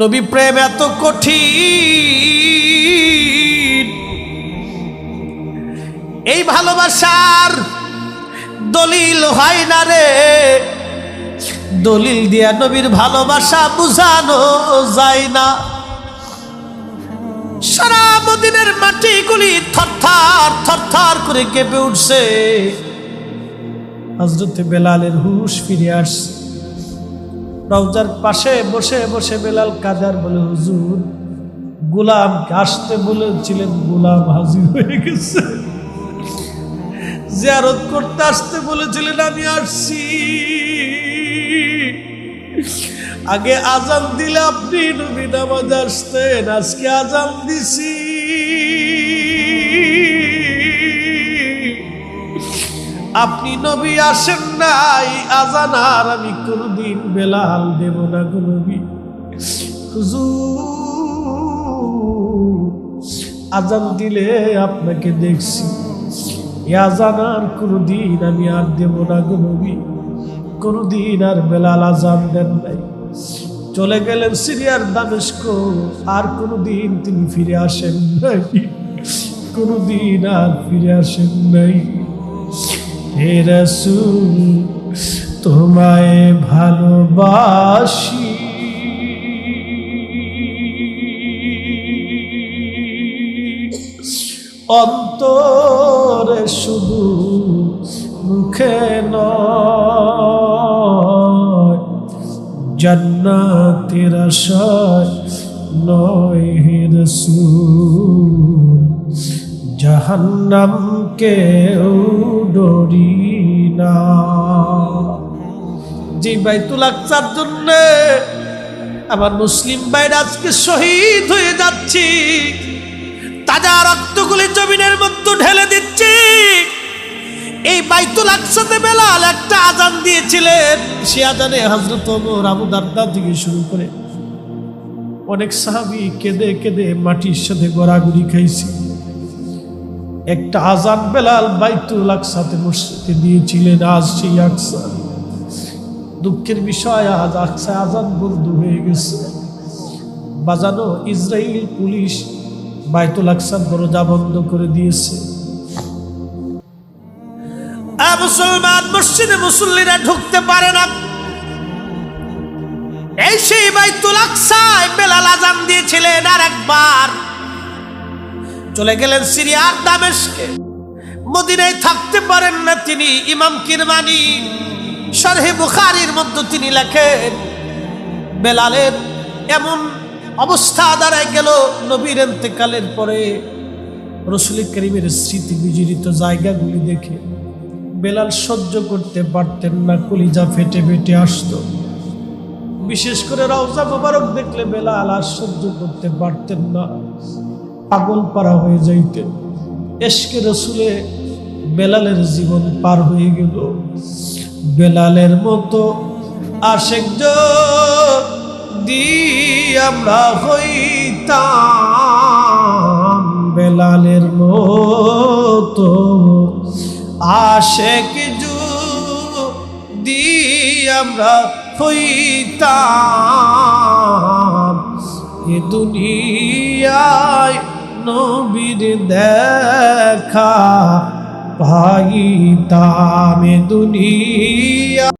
নবী প্রেম এত কঠিন। এই ভালোবাসার দলিল হয় না রে। দলিল দিয়া নবীর ভালোবাসা বুঝানো যায় না। সারা মদিনের মাটিগুলি থরথর থরথর করে কেঁপে উঠছে। হজরতে বেলালের হুশ ফিরে আসছে। রওজার পাশে বসে বসে বেলাল কাজার বলে, হুজুর গোলাম আসতে বলেছিলেন গোলাম হাজির হয়ে গেছে। জিয়ারত করতে আসতে বলেছিলেন, আমি আসছি। আগে আজান দিলে আপনি নবী নামাজ আসতেন, আজকে আজান দিছি। আপনি নবী আসেন নাই, আজান আর আমি কোনদিন বেলাল দেব না গো আজান দিলে আপনাকে দেখছি। আজান আর কোনদিন আমি আর দেব না গো কোনদিন আর বেলাল আজান দেন নাই। চলে গেলেন সিরিয়ার দামেস্ক, আর কোনদিন তিনি ফিরে আসেন নাই। কোনদিন আর ফিরে আসেন নাই। হে রসুল তোমায় ভালোবাসি। অন্তরে শুধু মুখে নয় জান্নাতের আশায় নয় হে রসুল। জাহান্নাম কেউ ডরি না। যে বাইতুল জন্য আমার মুসলিম ভাইরা আজকে শহীদ হয়ে যাচ্ছি, তাজা রক্তগুলি জমিনের মধ্যে ঢেলে দিচ্ছি। এই বাইতুল আকসাতে বেলাল একটা আজান দিয়েছিলেন, সে আজানে হজরত ওমর আবু দারদা থেকে শুরু করে অনেক সাহাবি কেঁদে কেঁদে মাটির সাথে গড়াগড়ি খাইছি। একটা আজান বেলাল বাইতুল আকসাতে মসজিদে দিয়েছিলেন আজ সেই আকসা। দুঃখের বিষয়, আজ আকসা আজান বন্ধ হয়ে গেছে। বাজানো ইসরায়েল পুলিশ বাইতুল আকসার দরজা বন্ধ করে দিয়েছে। মুসলমান, মসজিদে মুসল্লিরা ঢুকতে পারে না। এই সেই বাইতুল আকসায় বেলাল আজান দিয়েছিলেন আর একবার চলে গেলেন সিরিয়ার দামেশকে। মদিনায় থাকতে পারেন না তিনি ইমাম কিরমানি সরহে বুখারির মধ্যে তিনি লেখেন, বেলালের এমন অবস্থা দাঁড়ায় গেল নবীর এতেকালের পরে। রসুল করিমের স্মৃতি বিজড়িত জায়গাগুলি দেখে বেলাল সহ্য করতে পারতেন না, কলিজা ফেটে ফেটে আসতো। বিশেষ করে রওজা মোবারক দেখলে বেলাল আর সহ্য করতে পারতেন না। পাগল পারা হয়ে যাইতেন এসকে রসুলে বেলালের জীবন পার হয়ে গেল। বেলালের মতো আশেক দি আমরা হইতাম। বেলালের মতো আশেক দি আমরা হইতাম। এ দুনিয়ায় নবীর দেখা পাইতাম দুনিয়া।